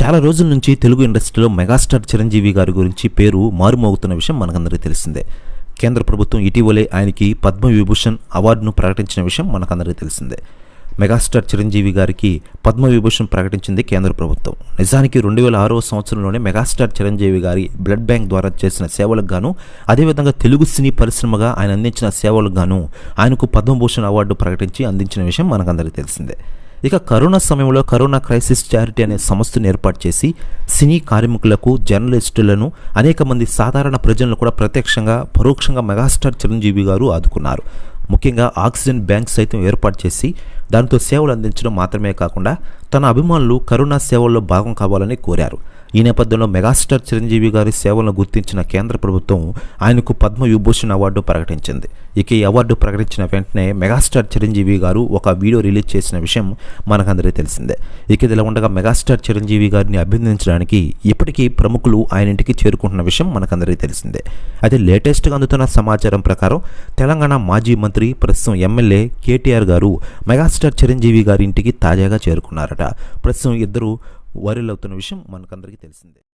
చాలా రోజుల నుంచి తెలుగు ఇండస్ట్రీలో మెగాస్టార్ చిరంజీవి గారి గురించి పేరు మారుమోగుతున్న విషయం మనకందరికీ తెలిసిందే. కేంద్ర ప్రభుత్వం ఇటీవలే ఆయనకి పద్మవిభూషణ్ అవార్డును ప్రకటించిన విషయం మనకందరికీ తెలిసిందే. మెగాస్టార్ చిరంజీవి గారికి పద్మవిభూషణ్ ప్రకటించింది కేంద్ర ప్రభుత్వం. నిజానికి రెండు వేల ఆరవ సంవత్సరంలోనే మెగాస్టార్ చిరంజీవి గారి బ్లడ్ బ్యాంక్ ద్వారా చేసిన సేవలకు గాను అదేవిధంగా తెలుగు సినీ పరిశ్రమగా ఆయన అందించిన సేవలకు గాను ఆయనకు పద్మభూషణ్ అవార్డు ప్రకటించి అందించిన విషయం మనకందరికీ తెలిసిందే. ఇక కరోనా సమయంలో కరోనా క్రైసిస్ చారిటీ అనే సంస్థను ఏర్పాటు చేసి సినీ కార్మికులకు జర్నలిస్టులను అనేక మంది సాధారణ ప్రజలను కూడా ప్రత్యక్షంగా పరోక్షంగా మెగాస్టార్ చిరంజీవి గారు ఆదుకున్నారు. ముఖ్యంగా ఆక్సిజన్ బ్యాంక్ సైతం ఏర్పాటు చేసి దాంతో సేవలు అందించడం మాత్రమే కాకుండా తన అభిమానులు కరోనా సేవల్లో భాగం కావాలని కోరారు. ఈ నేపథ్యంలో మెగాస్టార్ చిరంజీవి గారి సేవలను గుర్తించిన కేంద్ర ప్రభుత్వం ఆయనకు పద్మ విభూషణ్ అవార్డు ప్రకటించింది. ఇక ఈ అవార్డు ప్రకటించిన వెంటనే మెగాస్టార్ చిరంజీవి గారు ఒక వీడియో రిలీజ్ చేసిన విషయం మనకందరికీ తెలిసిందే. ఇక ఇదిలా ఉండగా మెగాస్టార్ చిరంజీవి గారిని అభినందించడానికి ఇప్పటికీ ప్రముఖులు ఆయన ఇంటికి చేరుకుంటున్న విషయం మనకందరికీ తెలిసిందే. అయితే లేటెస్ట్గా అందుతున్న సమాచారం ప్రకారం తెలంగాణ మాజీ మంత్రి ప్రస్తుతం ఎమ్మెల్యే కేటీఆర్ గారు మెగాస్టార్ చిరంజీవి గారి ఇంటికి తాజాగా చేరుకున్నారట. ప్రస్తుతం ఇద్దరు వైరల్ అవుతున్న విషయం మనకందరికీ తెలిసిందే.